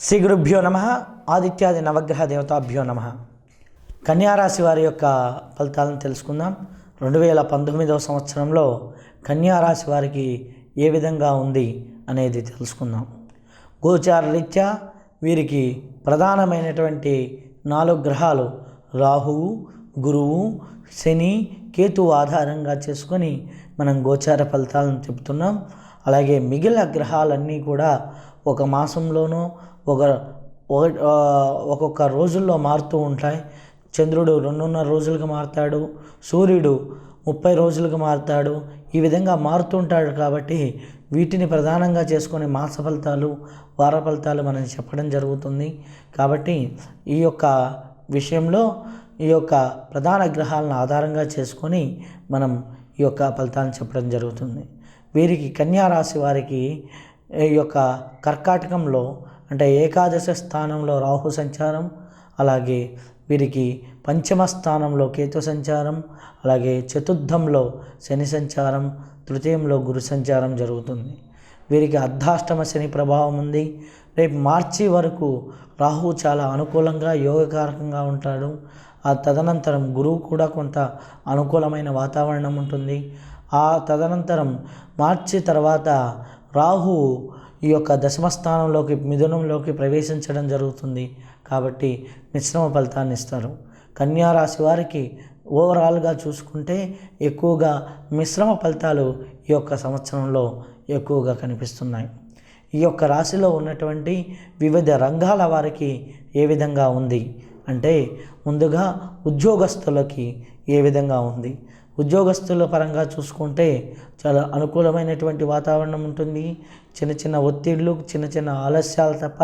శ్రీ గురుభ్యో నమ ఆదిత్యాది నవగ్రహ దేవతాభ్యో నమ. కన్యారాశి వారి యొక్క ఫలితాలను తెలుసుకుందాం. రెండు వేల పంతొమ్మిదవ సంవత్సరంలో కన్యారాశి వారికి ఏ విధంగా ఉంది అనేది తెలుసుకుందాం. గోచార రీత్యా వీరికి ప్రధానమైనటువంటి నాలుగు గ్రహాలు రాహువు గురువు శని కేతువు ఆధారంగా చేసుకొని మనం గోచార ఫలితాలను చెప్తున్నాం అలాగే మిగిలిన గ్రహాలన్నీ కూడా ఒక మాసంలోనూ ఒక ఒక్కొక్క రోజుల్లో మారుతూ ఉంటాయి. చంద్రుడు రెండున్నర రోజులుగా మారుతాడు. సూర్యుడు ముప్పై రోజులకు మారుతాడు. ఈ విధంగా మారుతుంటాడు కాబట్టి వీటిని ప్రధానంగా చేసుకునే మాస ఫలితాలు వార ఫలితాలు మనం చెప్పడం జరుగుతుంది. కాబట్టి ఈ యొక్క విషయంలో ఈ యొక్క ప్రధాన గ్రహాలను ఆధారంగా చేసుకొని మనం ఈ యొక్క ఫలితాలను చెప్పడం జరుగుతుంది. వీరికి కన్యా రాశి వారికి ఈ యొక్క కర్కాటకంలో అంటే ఏకాదశ స్థానంలో రాహు సంచారం అలాగే వీరికి పంచమ స్థానంలో కేతు సంచారం అలాగే చతుర్థంలో శని సంచారం తృతీయంలో గురు సంచారం జరుగుతుంది. వీరికి అర్ధాష్టమ శని ప్రభావం ఉంది. రేపు మార్చి వరకు రాహు చాలా అనుకూలంగా యోగకారకంగా ఉంటాడు. ఆ తదనంతరం గురువు కూడా కొంత అనుకూలమైన వాతావరణం ఉంటుంది. ఆ తదనంతరం మార్చి తర్వాత రాహు ఈ యొక్క దశమ స్థానంలోకి మిథునంలోకి ప్రవేశించడం జరుగుతుంది కాబట్టి మిశ్రమ ఫలితాన్ని ఇస్తారు. కన్యా రాశి వారికి ఓవరాల్గా చూసుకుంటే ఎక్కువగా మిశ్రమ ఫలితాలు ఈ యొక్క సంవత్సరంలో ఎక్కువగా కనిపిస్తున్నాయి. ఈ యొక్క రాశిలో ఉన్నటువంటి వివిధ రంగాల వారికి ఏ విధంగా ఉంది? అంటే ముందుగా ఉద్యోగస్తులకి ఏ విధంగా ఉంది? ఉద్యోగస్తుల పరంగా చూసుకుంటే చాలా అనుకూలమైనటువంటి వాతావరణం ఉంటుంది. చిన్న చిన్న ఒత్తిళ్ళు చిన్న చిన్న ఆలస్యాలు తప్ప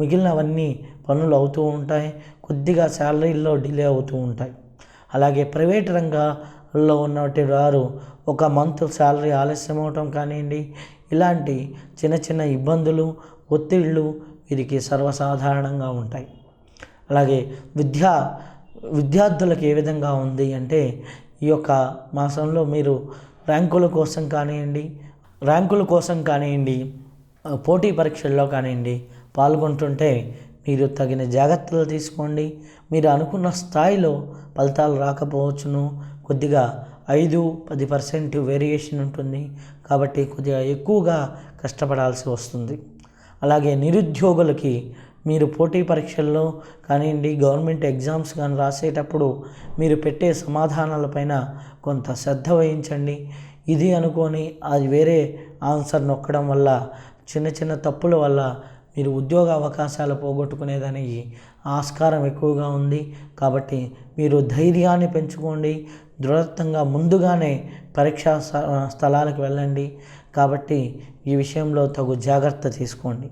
మిగిలినవన్నీ పనులు అవుతూ ఉంటాయి. కొద్దిగా శాలరీల్లో డిలే అవుతూ ఉంటాయి. అలాగే ప్రైవేట్ రంగాల్లో ఉన్నటువంటి వారు ఒక మంత్ శాలరీ ఆలస్యం అవటం కానివ్వండి ఇలాంటి చిన్న చిన్న ఇబ్బందులు ఒత్తిళ్ళు వీరికి సర్వసాధారణంగా ఉంటాయి. అలాగే విద్యా విద్యార్థులకు ఏ విధంగా ఉంది అంటే ఈ యొక్క మాసంలో మీరు ర్యాంకుల కోసం కానివ్వండి ర్యాంకుల కోసం కానివ్వండి పోటీ పరీక్షల్లో కానివ్వండి పాల్గొంటుంటే మీరు తగిన జాగ్రత్తలు తీసుకోండి. మీరు అనుకున్న స్థాయిలో ఫలితాలు రాకపోవచ్చును. కొద్దిగా ఐదు పది పర్సెంట్ వేరియేషన్ ఉంటుంది కాబట్టి కొద్దిగా ఎక్కువగా కష్టపడాల్సి వస్తుంది. అలాగే నిరుద్యోగులకి మీరు పోటీ పరీక్షల్లో కానివ్వండి గవర్నమెంట్ ఎగ్జామ్స్ కానీ రాసేటప్పుడు మీరు పెట్టే సమాధానాలపైన కొంత శ్రద్ధ వహించండి. ఇది అనుకొని అది వేరే ఆన్సర్ నొక్కడం వల్ల చిన్న చిన్న తప్పుల వల్ల మీరు ఉద్యోగ అవకాశాలు పోగొట్టుకునేదానికి ఆస్కారం ఎక్కువగా ఉంది. కాబట్టి మీరు ధైర్యాన్ని పెంచుకోండి దృఢత్వంగా ముందుగానే పరీక్షా స్థలాలకు వెళ్ళండి. కాబట్టి ఈ విషయంలో తగు జాగ్రత్త తీసుకోండి.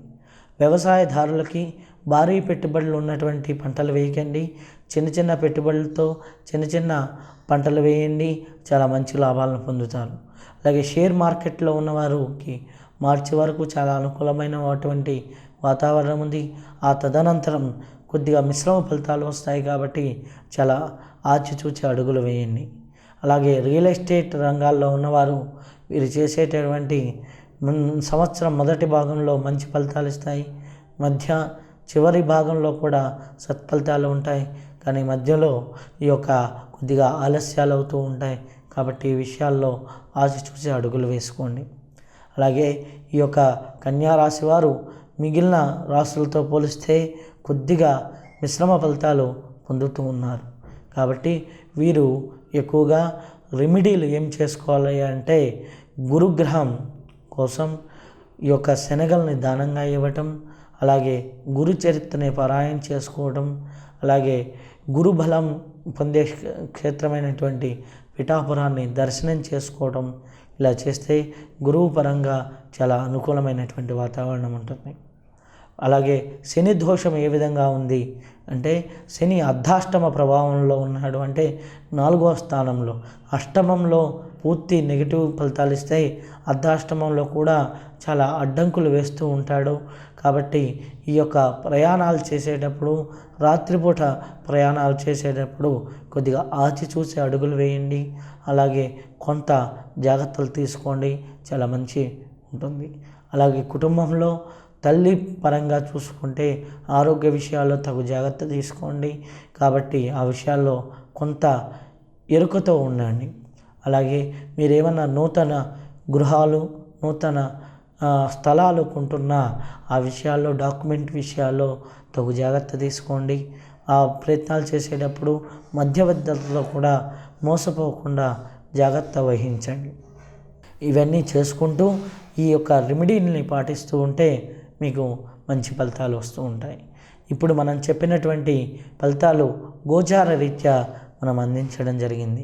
వ్యవసాయదారులకి భారీ పెట్టుబడులు ఉన్నటువంటి పంటలు వేయకండి. చిన్న చిన్న పెట్టుబడులతో చిన్న చిన్న పంటలు వేయండి. చాలా మంచి లాభాలను పొందుతారు. అలాగే షేర్ మార్కెట్లో ఉన్నవారికి మార్చి వరకు చాలా అనుకూలమైనటువంటి వాతావరణం ఉంది. ఆ తదనంతరం కొద్దిగా మిశ్రమ ఫలితాలు వస్తాయి కాబట్టి చాలా ఆచితూచి అడుగులు వేయండి. అలాగే రియల్ ఎస్టేట్ రంగాల్లో ఉన్నవారు వీరు చేసేటటువంటి సంవత్సరం మొదటి భాగంలో మంచి ఫలితాలు ఇస్తాయి. మధ్య చివరి భాగంలో కూడా సత్ఫలితాలు ఉంటాయి. కానీ మధ్యలో ఈ యొక్క కొద్దిగా ఆలస్యాలు అవుతూ ఉంటాయి. కాబట్టి ఈ విషయాల్లో ఆచి చూసి అడుగులు వేసుకోండి. అలాగే ఈ యొక్క కన్యా రాశి వారు మిగిలిన రాశులతో పోలిస్తే కొద్దిగా మిశ్రమ ఫలితాలు పొందుతూ ఉన్నారు. కాబట్టి వీరు ఎక్కువగా రెమెడీలు ఏం చేసుకోవాలి అంటే గురుగ్రహం కోసం ఈ యొక్క శనగల్ని దానంగా ఇవ్వటం అలాగే గురు చరిత్రని పారాయణ చేసుకోవడం అలాగే గురు బలం పొందే క్షేత్రమైనటువంటి పిఠాపురాన్ని దర్శనం చేసుకోవడం ఇలా చేస్తే గురువు పరంగా చాలా అనుకూలమైనటువంటి వాతావరణం ఉంటుంది. అలాగే శని దోషం ఏ విధంగా ఉంది అంటే శని అర్ధాష్టమ ప్రభావంలో ఉన్నాడు అంటే నాలుగో స్థానంలో అష్టమంలో పూర్తి నెగిటివ్ ఫలితాలు ఇస్తాయి. అర్ధాష్టమంలో కూడా చాలా అడ్డంకులు వేస్తూ ఉంటాడు. కాబట్టి ఈ యొక్క ప్రయాణాలు చేసేటప్పుడు రాత్రిపూట ప్రయాణాలు చేసేటప్పుడు కొద్దిగా ఆచి చూసి అడుగులు వేయండి. అలాగే కొంత జాగ్రత్తలు తీసుకోండి. చాలా మంచి ఉంటుంది. అలాగే కుటుంబంలో తల్లి పరంగా చూసుకుంటే ఆరోగ్య విషయాల్లో తగు జాగ్రత్త తీసుకోండి. కాబట్టి ఆ విషయాల్లో కొంత ఎరుకతో ఉండండి. అలాగే మీరేమన్నా నూతన గృహాలు నూతన స్థలాలు కొంటున్నా ఆ విషయాల్లో డాక్యుమెంట్ విషయాల్లో తగు జాగ్రత్త తీసుకోండి. ఆ ప్రయత్నాలు చేసేటప్పుడు మధ్యవర్తులతో కూడా మోసపోకుండా జాగ్రత్త వహించండి. ఇవన్నీ చేసుకుంటూ ఈ యొక్క రెమెడీని పాటిస్తూ ఉంటే మీకు మంచి ఫలితాలు వస్తూ ఉంటాయి. ఇప్పుడు మనం చెప్పినటువంటి ఫలితాలు గోచార రీత్యా మనం అందించడం జరిగింది.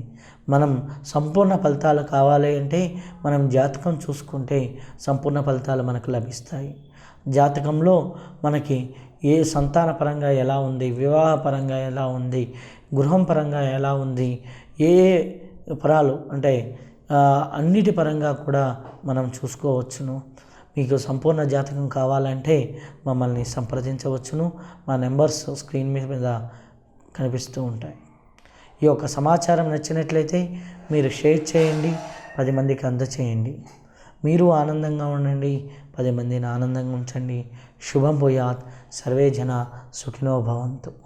మనం సంపూర్ణ ఫలితాలు కావాలి అంటే మనం జాతకం చూసుకుంటే సంపూర్ణ ఫలితాలు మనకు లభిస్తాయి. జాతకంలో మనకి ఏ సంతాన పరంగా ఎలా ఉంది వివాహ పరంగా ఎలా ఉంది గృహం పరంగా ఎలా ఉంది ఏ ఏ పరాలు అంటే అన్నిటి పరంగా కూడా మనం చూసుకోవచ్చును. మీకు సంపూర్ణ జాతకం కావాలంటే మమ్మల్ని సంప్రదించవచ్చును. మా నెంబర్స్ స్క్రీన్ మీద మీద కనిపిస్తూ ఉంటాయి. ఈ యొక్క సమాచారం నచ్చినట్లయితే మీరు షేర్ చేయండి పది మందికి అందచేయండి. మీరు ఆనందంగా ఉండండి పది మందిని ఆనందంగా ఉంచండి. శుభం పోయాత్ సర్వే జన సుఖినో భవంతు.